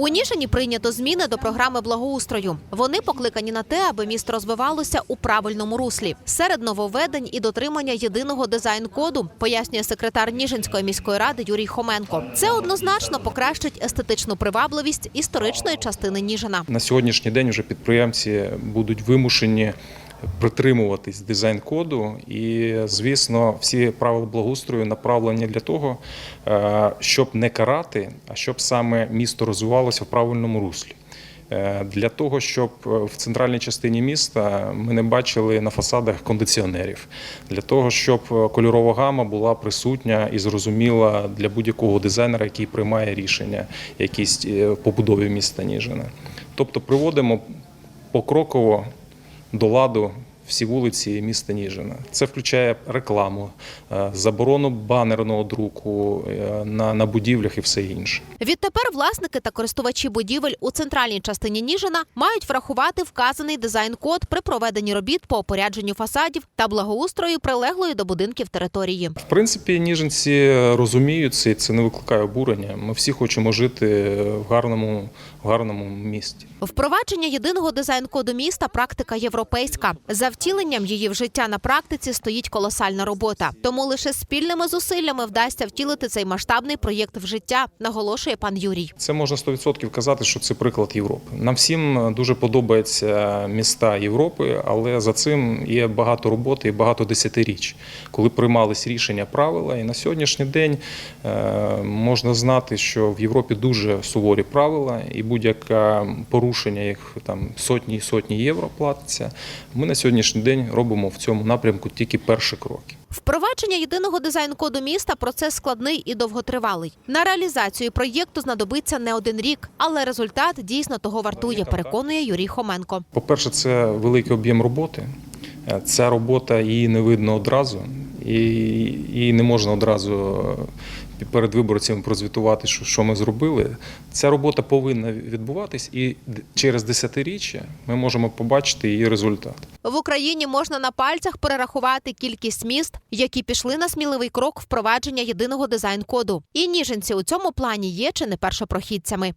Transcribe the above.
У Ніжині прийнято зміни до програми благоустрою. Вони покликані на те, аби місто розвивалося у правильному руслі. Серед нововведень і дотримання єдиного дизайн-коду, пояснює секретар Ніжинської міської ради Юрій Хоменко. Це однозначно покращить естетичну привабливість історичної частини Ніжина. На сьогоднішній день вже підприємці будуть вимушені притримуватись дизайн-коду, і звісно, всі правила благоустрою направлені для того, е, щоб не карати, а щоб саме місто розвивалося в правильному руслі. Е, Для того, щоб в центральній частині міста ми не бачили на фасадах кондиціонерів, для того, щоб кольорова гама була присутня і зрозуміла для будь-якого дизайнера, який приймає рішення якісь е, побудові міста Ніжина. Тобто приводимо покроково до ладу всі вулиці міста Ніжина. Це включає рекламу, е, заборону банерного друку е, на, на будівлях і все інше. Відтепер власники та користувачі будівель у центральній частині Ніжина мають врахувати вказаний дизайн-код при проведенні робіт по опорядженню фасадів та благоустрою прилеглої до будинків території. В принципі, ніженці розуміють це, і це не викликає обурення. Ми всі хочемо жити в гарному, в гарному місті. Впровадження єдиного дизайн-коду міста практика європейська. За втіленням її в життя на практиці стоїть колосальна робота. Тому лише спільними зусиллями вдасться втілити цей масштабний проєкт в життя, наголошує пан Юрій. Це можна 100% казати, що це приклад Європи. Нам всім дуже подобаються міста Європи, але за цим є багато роботи і багато десятиріч, коли приймались рішення правила. І на сьогоднішній день е, можна знати, що в Європі дуже суворі правила, і будь-яке порушення їх там сотні і сотні євро платиться. Ми на сьогоднішній день робимо в цьому напрямку тільки перші кроки. Впровадження єдиного дизайн-коду міста процес складний і довготривалий. На реалізацію проєкту знадобиться не один рік, але результат дійсно того вартує, переконує Юрій Хоменко. По-перше, це великий об'єм роботи. Ця робота її не видно одразу, і не можна одразу е, перед виборцями прозвітувати, що, що ми зробили. Ця робота повинна відбуватись, і через десятиріччя ми можемо побачити її результат. В Україні можна на пальцях перерахувати кількість міст, які пішли на сміливий крок впровадження єдиного дизайн-коду. І ніженці у цьому плані є чи не першопрохідцями.